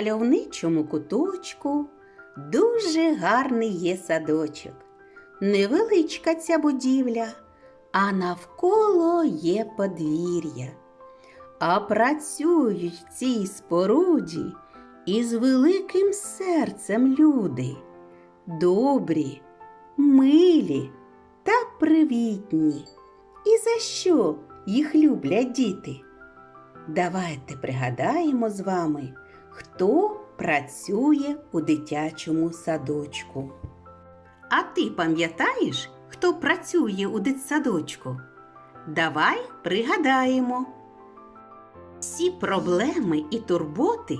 мальовничому куточку дуже гарний є садочок. Невеличка ця будівля, а навколо є подвір'я. А працюють в цій споруді із великим серцем люди, добрі, милі та привітні. І за що їх люблять діти? Давайте пригадаємо з вами, хто працює у дитячому садочку. А ти пам'ятаєш, хто працює у дитсадочку? Давай пригадаємо. Всі проблеми і турботи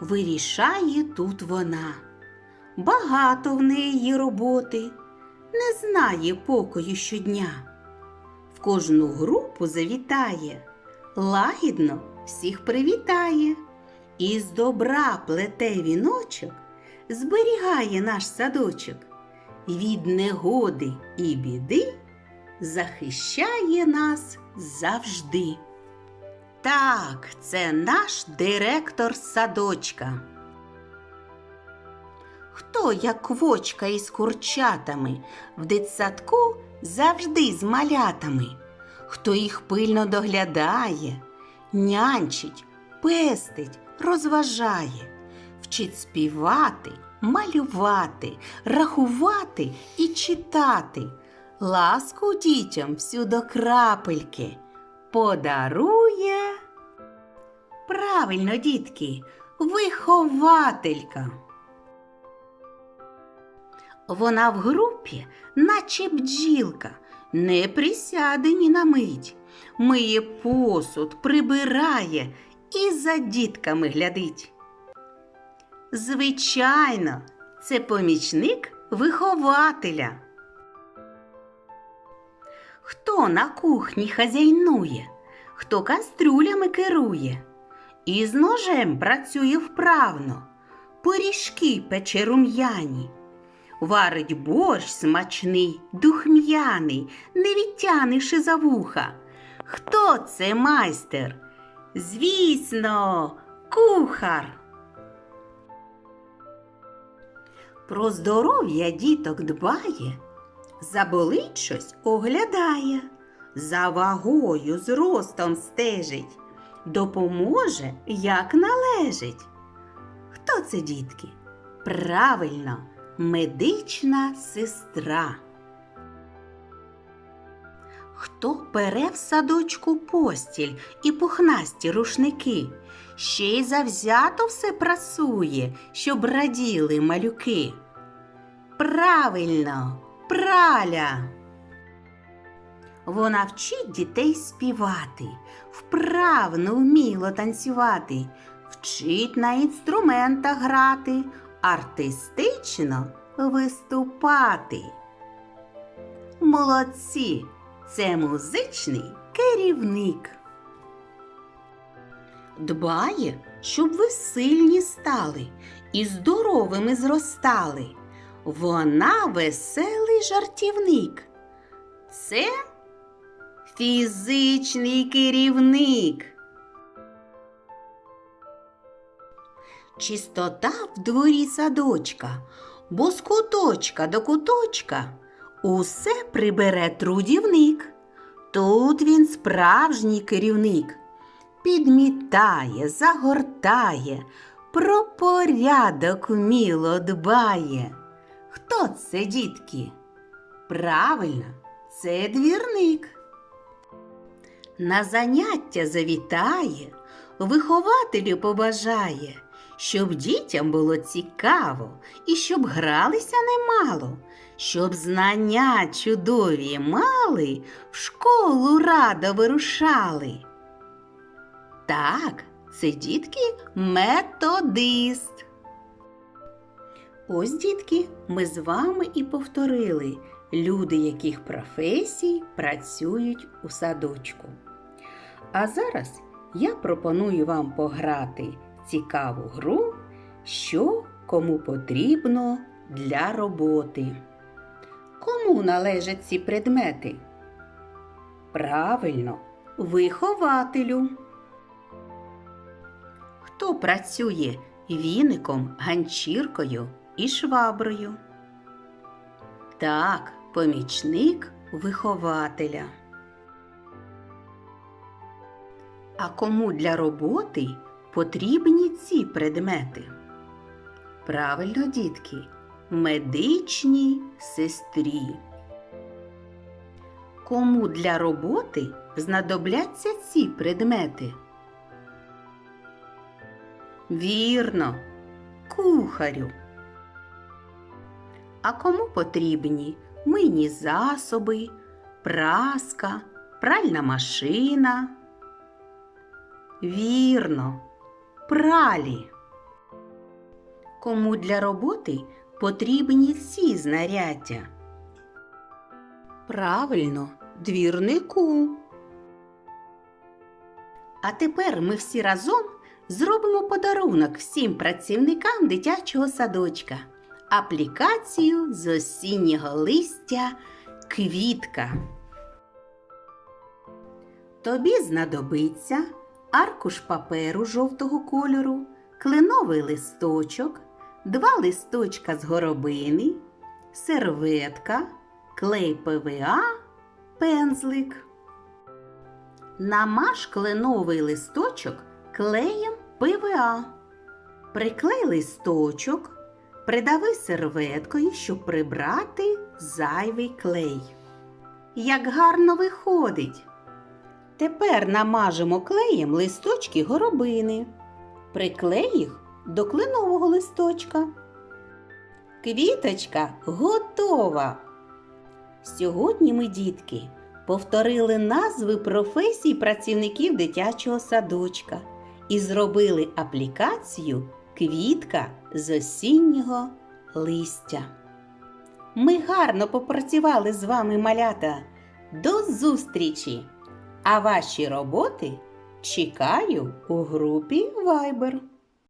вирішає тут вона. Багато в неї роботи, не знає покою щодня. В кожну групу завітає, лагідно всіх привітає. І з добра плете віночок, зберігає наш садочок. Від негоди і біди захищає нас завжди. Так, це наш директор садочка. Хто, як квочка із курчатами, в дитсадку завжди з малятами, хто їх пильно доглядає, нянчить, пестить, розважає, вчить співати, малювати, рахувати і читати, ласку дітям всю до крапельки подарує. Правильно, дітки, вихователька. Вона в групі, наче бджілка, не присяде ні на мить, миє посуд, прибирає і за дітками глядить. Звичайно, це помічник вихователя. Хто на кухні хазяйнує, хто кастрюлями керує, і з ножем працює вправно, пиріжки пече рум'яні, варить борщ смачний, духм'яний, не відтянивши за вуха. Хто це майстер? Звісно, кухар. Про здоров'я діток дбає, заболить щось оглядає, за вагою зростом стежить, допоможе, як належить. Хто це, дітки? Правильно, медична сестра. Хто пере в садочку постіль і пухнасті рушники, ще й завзято все прасує, щоб раділи малюки. Правильно, праля. Вона вчить дітей співати, вправно вміло танцювати, вчить на інструментах грати, артистично виступати. Молодці! Це музичний керівник. Дбає, щоб ви сильні стали і здоровими зростали. Вона веселий жартівник. Це фізичний керівник. Чистота в дворі садочка, бо з куточка до куточка усе прибере трудівник. Тут він справжній керівник. Підмітає, загортає, про порядок вміло дбає. Хто це, дітки? Правильно, це двірник. На заняття завітає, вихователю побажає, щоб дітям було цікаво і щоб гралися немало, щоб знання чудові мали, в школу радо вирушали. Так, це дітки методист. Ось, дітки, ми з вами і повторили люди, яких професій працюють у садочку. А зараз я пропоную вам пограти цікаву гру, що кому потрібно для роботи. Кому належать ці предмети? Правильно, вихователю. Хто працює віником, ганчіркою і шваброю. Так, помічник вихователя. А кому для роботи потрібні ці предмети? Правильно, дітки, медичній сестрі. Кому для роботи знадобляться ці предмети? Вірно, кухарю. А кому потрібні мийні засоби, праска, пральна машина? Вірно, пралі. Кому для роботи потрібні ці знаряддя? Правильно, двірнику. А тепер ми всі разом зробимо подарунок всім працівникам дитячого садочка. Аплікацію з осіннього листя квітка. Тобі знадобиться аркуш паперу жовтого кольору, кленовий листочок, два листочка з горобини, серветка, клей ПВА, пензлик. Намаж кленовий листочок клеєм ПВА. Приклей листочок, придави серветкою, щоб прибрати зайвий клей. Як гарно виходить! Тепер намажемо клеєм листочки горобини. Приклей їх до кленового листочка. Квіточка готова. Сьогодні ми, дітки, повторили назви професій працівників дитячого садочка і зробили аплікацію Квітка з осіннього листя. Ми гарно попрацювали з вами, малята. До зустрічі! А ваші роботи чекаю у групі Viber.